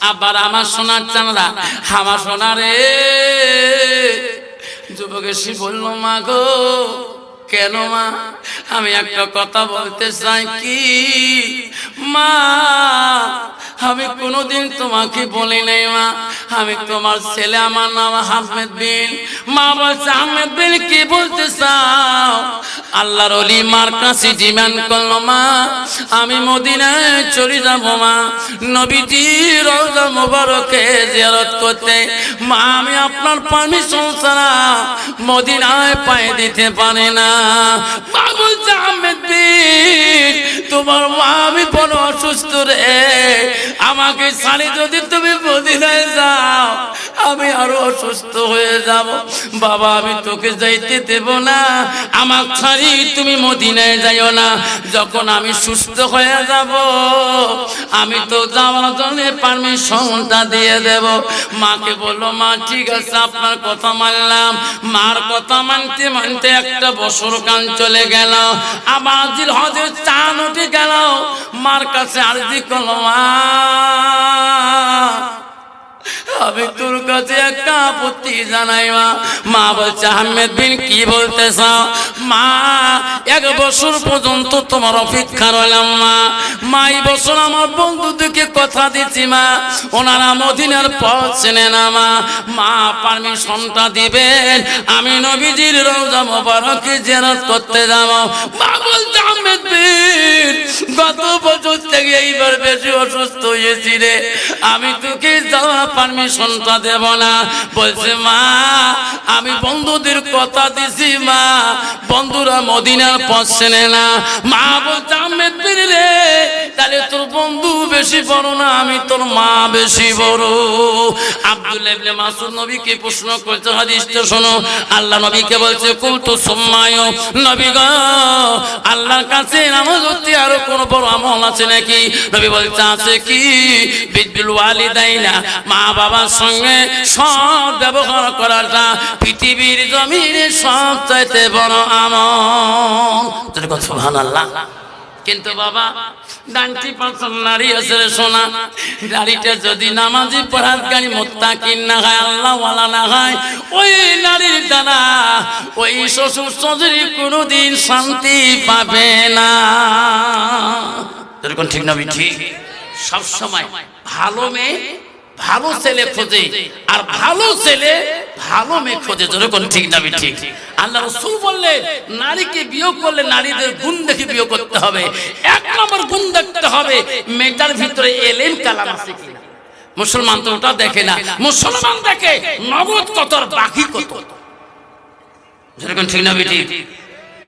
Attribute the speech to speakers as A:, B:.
A: আবার আমার সোনার চানরা আমার সোনা রে। যুবক এসে বলল, মা গো, কেন মা? আমি একটা কথা বলতে চাই কি? মা, আমি কোনোদিন তোমাকে বলি নাই, মা। আমি তোমার ছেলে, আমার নাম আহমেদ বিন। মা বলছে, আহমেদ বিন, কি বলতে চাও আল্লাহর অলি মার কাছে ডিমান্ড করল মা। আমি মদিনায় চলে যাব মা। নবীজি রওজা মোবারকে জিয়ারত করতে। মা, আমি আপনার পারমিশন ছাড়া মদিনায় পায়ে দিতে পারে না। মা বলছে তোমার মা, আমি বড় অসুস্থ রে। আমাকে ছাড়ি যদি তুমি মদিনায় যাও। আমি আরও অসুস্থ হয়ে যাব। বাবা, আমি তোকে যাইতে দেব না। আমার ছাড়ি তুমি মদিনায় যাইও না। যখন আমি সুস্থ হয়ে যাব, আমি তো যাওয়ার জন্য পারমিশনটা দিয়ে দেব। মাকে বলল, মা, ঠিক আছে, আপনার কথা মানলাম। মার কথা মানতে মানতে একটা বছর কান চলে গেল। আবার হজের চান উঠে গেল। মার কাছে আরজি করল, মা আমি তোর কাছে একটা আপত্তি জানাই মা মা বলছে, আহমেদ বিন, কি বলতে চাও মা, এক বছর পর্যন্ত তোমার অপেক্ষা রইলাম, মা। মা, এই বছর আমার বন্ধুদেরকে কথা দিচ্ছি, মা। ওনারা মদিনার পথ চেনে না, মা। মা, পারমিশনটা দিবেন। আমি নবীজির রোজা মোবারকে জেরাত করতে যাব। মা বলছে, আহমেদ বিন গত বছর থেকে এইবার বেশি অসুস্থ হয়েছি রে। আমি তোকে যাওয়া পারমিশনটা দেব না। বলছে, মা, আমি বন্ধুদের কথা দিছি, মা। বন্ধুরা মদিনার পথ চেনে না। মা বলছে পীর রে, তাহলে তোর বন্ধু বেশি বড় না, আমি তোর মা বেশি বড়। আব্দুল ইবনে মাসুদ নবীকে প্রশ্ন করছে, হাদিসটা শোনো। আল্লাহ নবীকে বলছে, কুলতু সুম্মায়। নবী গো, আল্লাহর কাছে আরও কোন বড় আমল আছে নাকি? নবী বলছে, আছে কি? বিদ্যুল ওয়ালিদাইনা, মা বাবার সঙ্গে সব ব্যবহার করাটা পৃথিবীর জমিনে সব চাইতে বড় আমল। সুবহানাল্লাহ। কিন্তু বাবা নাইনটি পার্সেন্ট নারী আছে সোনা। নারীটা যদি নামাজি পড়ার গাড়ি মোত্তাকিন না হয়, আল্লাহ ওয়ালা না হয়, ওই নারীর দ্বারা ওই শ্বশুর শাশুড়ি কোনোদিন শান্তি পাবে না। এরকম ঠিক না ঠিক সব সময় ভালো মেয়ে ভালো ছেলে খোঁজে, আর ভালো ছেলে ভালো মেয়ে খোঁজে যেরকম ঠিক না ঠিক? আল্লাহ রসুল বললেন, নারীকে বিয়োগ করলে নারীদের গুণ দেখে বিয়োগ করতে হবে। এক নম্বর গুণ দেখতে হবে, মেয়েটার ভিতরে এলেন কালাম আছে কিনা? মুসলমান তো ওটা দেখে না। মুসলমান দেখে নগদ কত বাকি কত? যেরকম ঠিক না ঠিক?